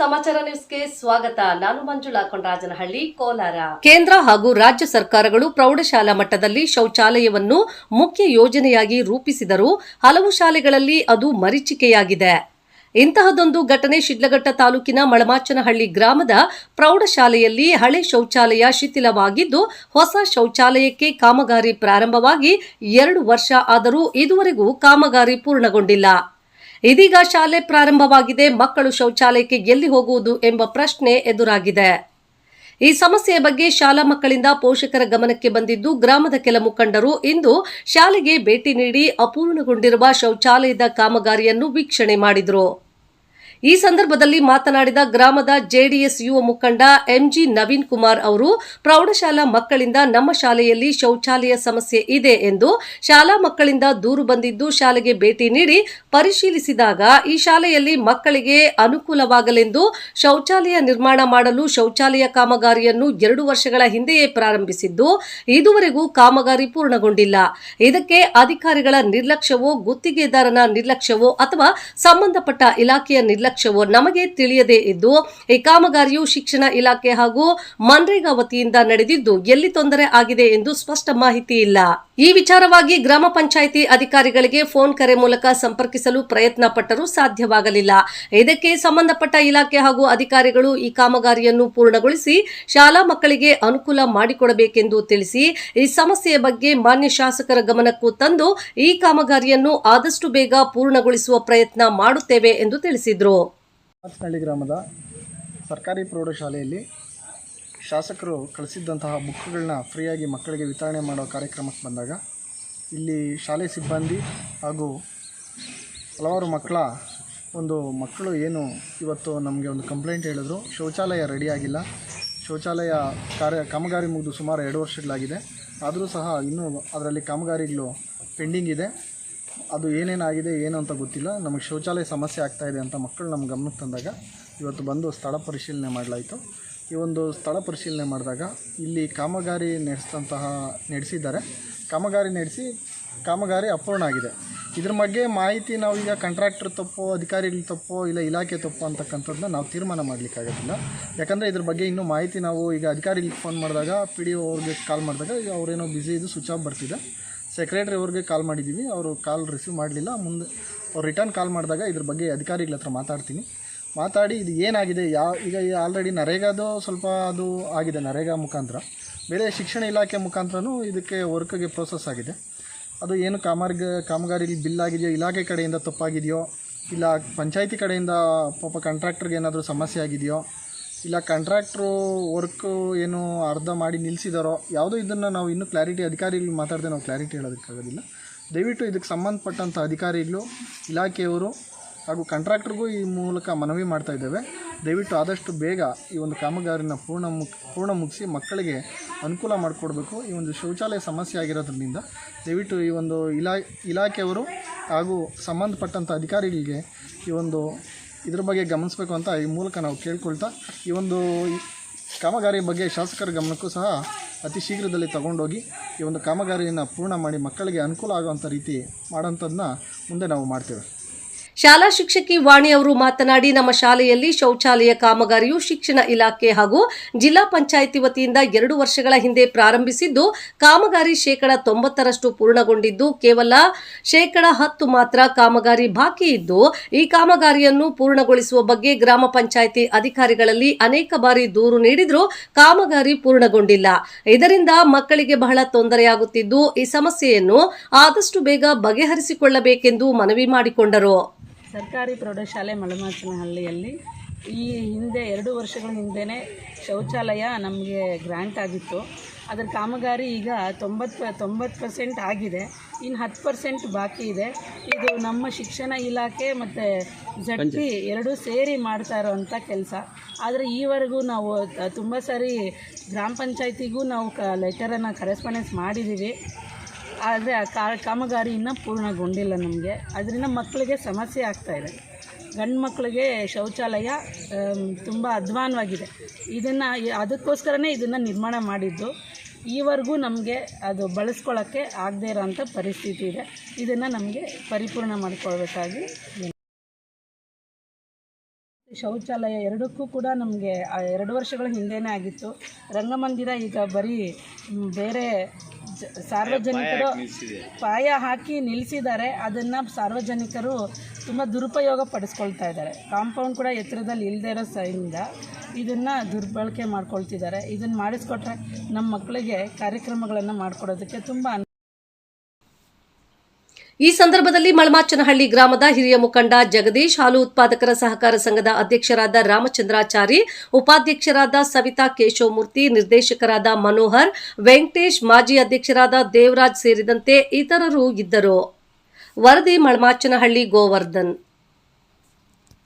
ಸಮಾಚಾರ ನ್ಯೂಸ್ಗೆ ಸ್ವಾಗತ. ನಾನು ಮಂಜುಳಾ ಕೊಂಡರಾಜನಹಳ್ಳಿ, ಕೋಲಾರ. ಕೇಂದ್ರ ಹಾಗೂ ರಾಜ್ಯ ಸರ್ಕಾರಗಳು ಪ್ರೌಢಶಾಲಾ ಮಟ್ಟದಲ್ಲಿ ಶೌಚಾಲಯವನ್ನು ಮುಖ್ಯ ಯೋಜನೆಯಾಗಿ ರೂಪಿಸಿದರೂ ಹಲವು ಶಾಲೆಗಳಲ್ಲಿ ಅದು ಮರೀಚಿಕೆಯಾಗಿದೆ. ಇಂತಹದೊಂದು ಘಟನೆ ಶಿಡ್ಲಘಟ್ಟ ತಾಲೂಕಿನ ಮಳಮಾಚನಹಳ್ಳಿ ಗ್ರಾಮದ ಪ್ರೌಢಶಾಲೆಯಲ್ಲಿ ಹಳೆ ಶೌಚಾಲಯ ಶಿಥಿಲವಾಗಿದ್ದು, ಹೊಸ ಶೌಚಾಲಯಕ್ಕೆ ಕಾಮಗಾರಿ ಪ್ರಾರಂಭವಾಗಿ ಎರಡು ವರ್ಷ ಆದರೂ ಇದುವರೆಗೂ ಕಾಮಗಾರಿ ಪೂರ್ಣಗೊಂಡಿಲ್ಲ. ಇದೀಗ ಶಾಲೆ ಪ್ರಾರಂಭವಾಗಿದೆ. ಮಕ್ಕಳು ಶೌಚಾಲಯಕ್ಕೆ ಎಲ್ಲಿ ಹೋಗುವುದು ಎಂಬ ಪ್ರಶ್ನೆ ಎದುರಾಗಿದೆ. ಈ ಸಮಸ್ಯೆಯ ಬಗ್ಗೆ ಶಾಲಾ ಮಕ್ಕಳಿಂದ ಪೋಷಕರ ಗಮನಕ್ಕೆ ಬಂದಿದ್ದು, ಗ್ರಾಮದ ಕೆಲ ಮುಖಂಡರು ಇಂದು ಶಾಲೆಗೆ ಭೇಟಿ ನೀಡಿ ಅಪೂರ್ಣಗೊಂಡಿರುವ ಶೌಚಾಲಯದ ಕಾಮಗಾರಿಯನ್ನು ವೀಕ್ಷಣೆ ಮಾಡಿದರು. ಈ ಸಂದರ್ಭದಲ್ಲಿ ಮಾತನಾಡಿದ ಗ್ರಾಮದ ಜೆಡಿಎಸ್ ಯುವ ಮುಖಂಡ ಎಂಜಿ ನವೀನ್ ಕುಮಾರ್ ಅವರು, ಪ್ರೌಢಶಾಲಾ ಮಕ್ಕಳಿಂದ ನಮ್ಮ ಶಾಲೆಯಲ್ಲಿ ಶೌಚಾಲಯ ಸಮಸ್ಯೆ ಇದೆ ಎಂದು, ಶಾಲಾ ಮಕ್ಕಳಿಂದ ದೂರು ಬಂದಿದ್ದು ಶಾಲೆಗೆ ಭೇಟಿ ನೀಡಿ ಪರಿಶೀಲಿಸಿದಾಗ ಈ ಶಾಲೆಯಲ್ಲಿ ಮಕ್ಕಳಿಗೆ ಅನುಕೂಲವಾಗಲೆಂದು ಶೌಚಾಲಯ ನಿರ್ಮಾಣ ಮಾಡಲು ಶೌಚಾಲಯ ಕಾಮಗಾರಿಯನ್ನು ಎರಡು ವರ್ಷಗಳ ಹಿಂದೆಯೇ ಪ್ರಾರಂಭಿಸಿದ್ದು, ಇದುವರೆಗೂ ಕಾಮಗಾರಿ ಪೂರ್ಣಗೊಂಡಿಲ್ಲ. ಇದಕ್ಕೆ ಅಧಿಕಾರಿಗಳ ನಿರ್ಲಕ್ಷ್ಯವೋ, ಗುತ್ತಿಗೆದಾರನ ನಿರ್ಲಕ್ಷ್ಯವೋ ಅಥವಾ ಸಂಬಂಧಪಟ್ಟ ಇಲಾಖೆಯ ನಿರ್ಲಕ್ಷ್ಯವೋ ನಮಗೆ ತಿಳಿಯದೇ ಇದ್ದು ಈ ಕಾಮಗಾರಿಯು ಶಿಕ್ಷಣ ಇಲಾಖೆ ಹಾಗೂ ಮನ್ರೇಗಾ ವತಿಯಿಂದ ನಡೆದಿದ್ದು ಎಲ್ಲಿ ತೊಂದರೆ ಆಗಿದೆ ಎಂದು ಸ್ಪಷ್ಟ ಮಾಹಿತಿ ಇಲ್ಲ. ಈ ವಿಚಾರವಾಗಿ ಗ್ರಾಮ ಪಂಚಾಯಿತಿ ಅಧಿಕಾರಿಗಳಿಗೆ ಫೋನ್ ಕರೆ ಮೂಲಕ ಸಂಪರ್ಕಿಸಲು ಪ್ರಯತ್ನ ಪಟ್ಟರೂ ಸಾಧ್ಯವಾಗಲಿಲ್ಲ. ಇದಕ್ಕೆ ಸಂಬಂಧಪಟ್ಟ ಇಲಾಖೆ ಹಾಗೂ ಅಧಿಕಾರಿಗಳು ಈ ಕಾಮಗಾರಿಯನ್ನು ಪೂರ್ಣಗೊಳಿಸಿ ಶಾಲಾ ಮಕ್ಕಳಿಗೆ ಅನುಕೂಲ ಮಾಡಿಕೊಡಬೇಕೆಂದು ತಿಳಿಸಿ, ಈ ಸಮಸ್ಯೆಯ ಬಗ್ಗೆ ಮಾನ್ಯ ಶಾಸಕರ ಗಮನಕ್ಕೂ ತಂದು ಈ ಕಾಮಗಾರಿಯನ್ನು ಆದಷ್ಟು ಬೇಗ ಪೂರ್ಣಗೊಳಿಸುವ ಪ್ರಯತ್ನ ಮಾಡುತ್ತೇವೆ ಎಂದು ತಿಳಿಸಿದರು. ಮಾತನಹಳ್ಳಿ ಗ್ರಾಮದ ಸರ್ಕಾರಿ ಪ್ರೌಢಶಾಲೆಯಲ್ಲಿ ಶಾಸಕರು ಕಳಿಸಿದ್ದಂತಹ ಬುಕ್ಗಳನ್ನ ಫ್ರೀಯಾಗಿ ಮಕ್ಕಳಿಗೆ ವಿತರಣೆ ಮಾಡೋ ಕಾರ್ಯಕ್ರಮಕ್ಕೆ ಬಂದಾಗ ಇಲ್ಲಿ ಶಾಲೆ ಸಿಬ್ಬಂದಿ ಹಾಗೂ ಹಲವಾರು ಮಕ್ಕಳ ಒಂದು ಮಕ್ಕಳು ಏನು ಇವತ್ತು ನಮಗೆ ಒಂದು ಕಂಪ್ಲೇಂಟ್ ಹೇಳಿದ್ರು. ಶೌಚಾಲಯ ರೆಡಿಯಾಗಿಲ್ಲ ಶೌಚಾಲಯ ಕಾರ್ಯ ಕಾಮಗಾರಿ ಮುಗಿದು ಸುಮಾರು ಎರಡು ವರ್ಷಗಳಾಗಿದೆ. ಆದರೂ ಸಹ ಇನ್ನೂ ಅದರಲ್ಲಿ ಕಾಮಗಾರಿಗಳು ಪೆಂಡಿಂಗ್ ಇದೆ. ಅದು ಏನೇನಾಗಿದೆ, ಏನು ಅಂತ ಗೊತ್ತಿಲ್ಲ. ನಮಗೆ ಶೌಚಾಲಯ ಸಮಸ್ಯೆ ಆಗ್ತಾ ಇದೆ ಅಂತ ಮಕ್ಕಳು ನಮ್ಮ ಗಮನಕ್ಕೆ ತಂದಾಗ ಇವತ್ತು ಬಂದು ಸ್ಥಳ ಪರಿಶೀಲನೆ ಮಾಡಲಾಯಿತು. ಈ ಒಂದು ಸ್ಥಳ ಪರಿಶೀಲನೆ ಮಾಡಿದಾಗ ಇಲ್ಲಿ ಕಾಮಗಾರಿ ನಡೆಸಿದಂತಹ, ನಡೆಸಿದ್ದಾರೆ. ಕಾಮಗಾರಿ ನಡೆಸಿ, ಕಾಮಗಾರಿ ಅಪೂರ್ಣ ಆಗಿದೆ. ಇದ್ರ ಬಗ್ಗೆ ಮಾಹಿತಿ ನಾವು ಈಗ ಕಾಂಟ್ರಾಕ್ಟರ್ ತಪ್ಪೋ, ಅಧಿಕಾರಿಗಳು ತಪ್ಪೋ, ಇಲ್ಲ ಇಲಾಖೆ ತಪ್ಪೋ ಅಂತಕ್ಕಂಥದ್ದನ್ನ ನಾವು ತೀರ್ಮಾನ ಮಾಡಲಿಕ್ಕಾಗೋದಿಲ್ಲ ಯಾಕಂದರೆ ಇದ್ರ ಬಗ್ಗೆ ಇನ್ನೂ ಮಾಹಿತಿ ನಾವು ಈಗ ಅಧಿಕಾರಿಗಳಿಗೆ ಫೋನ್ ಮಾಡಿದಾಗ ಪಿ ಡಿ ಅವ್ರಿಗೆ ಕಾಲ್ ಮಾಡಿದಾಗ ಅವರೇನೋ ಬ್ಯುಸಿ ಇದು ಸ್ವಿಚ್ ಆಫ್ ಬರ್ತಿದೆ. ಸೆಕ್ರೆಟ್ರಿ ಅವ್ರಿಗೆ ಕಾಲ್ ಮಾಡಿದ್ದೀವಿ ಅವರು ಕಾಲ್ ರಿಸೀವ್ ಮಾಡಲಿಲ್ಲ. ಮುಂದೆ ಅವ್ರು ರಿಟರ್ನ್ ಕಾಲ್ ಮಾಡಿದಾಗ ಇದ್ರ ಬಗ್ಗೆ ಅಧಿಕಾರಿಗಳ ಹತ್ರ ಮಾತಾಡ್ತೀನಿ. ಮಾತಾಡಿ ಇದು ಏನಾಗಿದೆ? ಯಾವ ಈಗ ಆಲ್ರೆಡಿ ನರೇಗಾದು ಸ್ವಲ್ಪ ಅದು ಆಗಿದೆ, ನರೇಗಾ ಮುಖಾಂತರ. ಬೇರೆ ಶಿಕ್ಷಣ ಇಲಾಖೆ ಮುಖಾಂತರನೂ ಇದಕ್ಕೆ ವರ್ಕ್ಗೆ ಪ್ರೋಸೆಸ್ ಆಗಿದೆ. ಅದು ಏನು ಕಾಮರ್ಗ ಕಾಮಗಾರಿ ಬಿಲ್ ಆಗಿದೆಯೋ, ಇಲಾಖೆ ಕಡೆಯಿಂದ ತಪ್ಪಾಗಿದೆಯೋ, ಇಲ್ಲ ಪಂಚಾಯಿತಿ ಕಡೆಯಿಂದ ಪಾಪ ಕಾಂಟ್ರಾಕ್ಟರ್ಗೆ ಏನಾದರೂ ಸಮಸ್ಯೆ ಆಗಿದೆಯೋ ಇಲ್ಲ ಕಾಂಟ್ರಾಕ್ಟ್ರು ವರ್ಕು ಏನು ಅರ್ಧ ಮಾಡಿ ನಿಲ್ಲಿಸಿದಾರೋ ಯಾವುದೋ ಇದನ್ನು ನಾವು ಇನ್ನೂ ಕ್ಲಾರಿಟಿ ಅಧಿಕಾರಿಗಳು ಮಾತಾಡದೆ ನಾವು ಕ್ಲಾರಿಟಿ ಹೇಳೋದಕ್ಕಾಗೋದಿಲ್ಲ. ದಯವಿಟ್ಟು ಇದಕ್ಕೆ ಸಂಬಂಧಪಟ್ಟಂಥ ಅಧಿಕಾರಿಗಳು, ಇಲಾಖೆಯವರು ಹಾಗೂ ಕಾಂಟ್ರಾಕ್ಟ್ರಿಗೂ ಈ ಮೂಲಕ ಮನವಿ ಮಾಡ್ತಾ ಇದ್ದೇವೆ. ದಯವಿಟ್ಟು ಆದಷ್ಟು ಬೇಗ ಈ ಒಂದು ಕಾಮಗಾರಿನ ಪೂರ್ಣ ಪೂರ್ಣ ಮುಗಿಸಿ ಮಕ್ಕಳಿಗೆ ಅನುಕೂಲ ಮಾಡಿಕೊಡ್ಬೇಕು. ಈ ಒಂದು ಶೌಚಾಲಯ ಸಮಸ್ಯೆ ಆಗಿರೋದ್ರಿಂದ ದಯವಿಟ್ಟು ಈ ಒಂದು ಇಲಾ, ಇಲಾಖೆಯವರು ಹಾಗೂ ಸಂಬಂಧಪಟ್ಟಂಥ ಅಧಿಕಾರಿಗಳಿಗೆ ಈ ಒಂದು ಇದ್ರ ಬಗ್ಗೆ ಗಮನಿಸಬೇಕು ಅಂತ ಈ ಮೂಲಕ ನಾವು ಕೇಳ್ಕೊಳ್ತಾ, ಈ ಒಂದು ಕಾಮಗಾರಿ ಬಗ್ಗೆ ಶಾಸಕರ ಗಮನಕ್ಕೂ ಸಹ ಅತಿ ಶೀಘ್ರದಲ್ಲಿ ತಗೊಂಡೋಗಿ ಈ ಒಂದು ಕಾಮಗಾರಿಯನ್ನು ಪೂರ್ಣ ಮಾಡಿ ಮಕ್ಕಳಿಗೆ ಅನುಕೂಲ ಆಗುವಂಥ ರೀತಿ ಮಾಡೋಂಥದ್ದನ್ನ ಮುಂದೆ ನಾವು ಮಾಡ್ತೇವೆ. ಶಾಲಾ ಶಿಕ್ಷಕಿ ವಾಣಿ ಅವರು ಮಾತನಾಡಿ, ನಮ್ಮ ಶಾಲೆಯಲ್ಲಿ ಶೌಚಾಲಯ ಕಾಮಗಾರಿಯು ಶಿಕ್ಷಣ ಇಲಾಖೆ ಹಾಗೂ ಜಿಲ್ಲಾ ಪಂಚಾಯಿತಿ ವತಿಯಿಂದ ಎರಡು ವರ್ಷಗಳ ಹಿಂದೆ ಪ್ರಾರಂಭಿಸಿದ್ದು, ಕಾಮಗಾರಿ ಶೇಕಡ ತೊಂಬತ್ತರಷ್ಟು ಪೂರ್ಣಗೊಂಡಿದ್ದು, ಕೇವಲ ಶೇಕಡ ಹತ್ತು ಮಾತ್ರ ಕಾಮಗಾರಿ ಬಾಕಿ ಇದ್ದು, ಈ ಕಾಮಗಾರಿಯನ್ನು ಪೂರ್ಣಗೊಳಿಸುವ ಬಗ್ಗೆ ಗ್ರಾಮ ಪಂಚಾಯಿತಿ ಅಧಿಕಾರಿಗಳಲ್ಲಿ ಅನೇಕ ಬಾರಿ ದೂರು ನೀಡಿದರೂ ಕಾಮಗಾರಿ ಪೂರ್ಣಗೊಂಡಿಲ್ಲ. ಇದರಿಂದ ಮಕ್ಕಳಿಗೆ ಬಹಳ ತೊಂದರೆಯಾಗುತ್ತಿದ್ದು, ಈ ಸಮಸ್ಯೆಯನ್ನು ಆದಷ್ಟು ಬೇಗ ಬಗೆಹರಿಸಿಕೊಳ್ಳಬೇಕೆಂದು ಮನವಿ ಮಾಡಿಕೊಂಡರು. ಸರ್ಕಾರಿ ಪ್ರೌಢಶಾಲೆ ಮಳಮಾಚನಹಳ್ಳಿಯಲ್ಲಿ ಈ ಹಿಂದೆ ಎರಡು ವರ್ಷಗಳ ಹಿಂದೆಯೇ ಶೌಚಾಲಯ ನಮಗೆ ಗ್ರ್ಯಾಂಟ್ ಆಗಿತ್ತು. ಅದರ ಕಾಮಗಾರಿ ಈಗ ತೊಂಬತ್ತು ತೊಂಬತ್ತು ಪರ್ಸೆಂಟ್ ಆಗಿದೆ. ಇನ್ನು ಹತ್ತು ಪರ್ಸೆಂಟ್ ಬಾಕಿ ಇದೆ. ಇದು ನಮ್ಮ ಶಿಕ್ಷಣ ಇಲಾಖೆ ಮತ್ತು ಜಡ್ ಎರಡೂ ಸೇರಿ ಮಾಡ್ತಾ ಇರೋವಂಥ ಕೆಲಸ. ಆದರೆ ಈವರೆಗೂ ನಾವು ತುಂಬ ಸಾರಿ ಗ್ರಾಮ ಪಂಚಾಯತಿಗೂ ನಾವು ಕ ಲೆಟರನ್ನು ಕರೆಸ್ಪಾಂಡೆನ್ಸ್ ಮಾಡಿದ್ದೀವಿ ಆದರೆ ಆ ಕಾ ಕಾಮಗಾರಿ ಇನ್ನೂ ಪೂರ್ಣಗೊಂಡಿಲ್ಲ ನಮಗೆ. ಅದರಿಂದ ಮಕ್ಕಳಿಗೆ ಸಮಸ್ಯೆ ಆಗ್ತಾಯಿದೆ ಗಂಡು ಮಕ್ಕಳಿಗೆ ಶೌಚಾಲಯ ತುಂಬ ಅಧ್ವಾನವಾಗಿದೆ. ಇದನ್ನು, ಅದಕ್ಕೋಸ್ಕರನೇ ಇದನ್ನು ನಿರ್ಮಾಣ ಮಾಡಿದ್ದು. ಈವರೆಗೂ ನಮಗೆ ಅದು ಬಳಸ್ಕೊಳ್ಳೋಕ್ಕೆ ಆಗದೇ ಇರೋಂಥ ಪರಿಸ್ಥಿತಿ ಇದೆ. ಇದನ್ನು ನಮಗೆ ಪರಿಪೂರ್ಣ ಮಾಡಿಕೊಳ್ಬೇಕಾಗಿ ಶೌಚಾಲಯ ಎರಡಕ್ಕೂ ಕೂಡ ನಮಗೆ ಎರಡು ವರ್ಷಗಳ ಹಿಂದೆನೇ ಆಗಿತ್ತು. ರಂಗಮಂದಿರ ಈಗ ಬರೀ ಬೇರೆ ಜ ಸಾರ್ವಜನಿಕರು ಪಾಯ ಹಾಕಿ ನಿಲ್ಲಿಸಿದ್ದಾರೆ ಅದನ್ನು ಸಾರ್ವಜನಿಕರು ತುಂಬ ದುರುಪಯೋಗ ಪಡಿಸ್ಕೊಳ್ತಾ ಇದ್ದಾರೆ. ಕಾಂಪೌಂಡ್ ಕೂಡ ಎತ್ತರದಲ್ಲಿ ಇಲ್ಲದೆ ಇರೋ ಸೈನಿಂದ ಇದನ್ನು ದುರ್ಬಳಕೆ ಮಾಡ್ಕೊಳ್ತಿದ್ದಾರೆ. ಇದನ್ನು ಮಾಡಿಸ್ಕೊಟ್ರೆ ನಮ್ಮ ಮಕ್ಕಳಿಗೆ ಕಾರ್ಯಕ್ರಮಗಳನ್ನು ಮಾಡಿಕೊಡೋದಕ್ಕೆ ತುಂಬ ಈ ಸಂದರ್ಭದಲ್ಲಿ ಮಳಮಾಚನಹಳ್ಳಿ ಗ್ರಾಮದ ಹಿರಿಯ ಮುಖಂಡ ಜಗದೀಶ್ ಹಾಲು ಉತ್ಪಾದಕರ ಸಹಕಾರ ಸಂಘದ ಅಧ್ಯಕ್ಷರಾದ ರಾಮಚಂದ್ರಾಚಾರಿ, ಉಪಾಧ್ಯಕ್ಷರಾದ ಸವಿತಾ ಕೇಶವಮೂರ್ತಿ, ನಿರ್ದೇಶಕರಾದ ಮನೋಹರ್, ವೆಂಕಟೇಶ್, ಮಾಜಿ ಅಧ್ಯಕ್ಷರಾದ ದೇವರಾಜ್ ಸೇರಿದಂತೆ ಇತರರು ಇದ್ದರು. ವರದಿ ಮಳಮಾಚನಹಳ್ಳಿ ಗೋವರ್ಧನ್.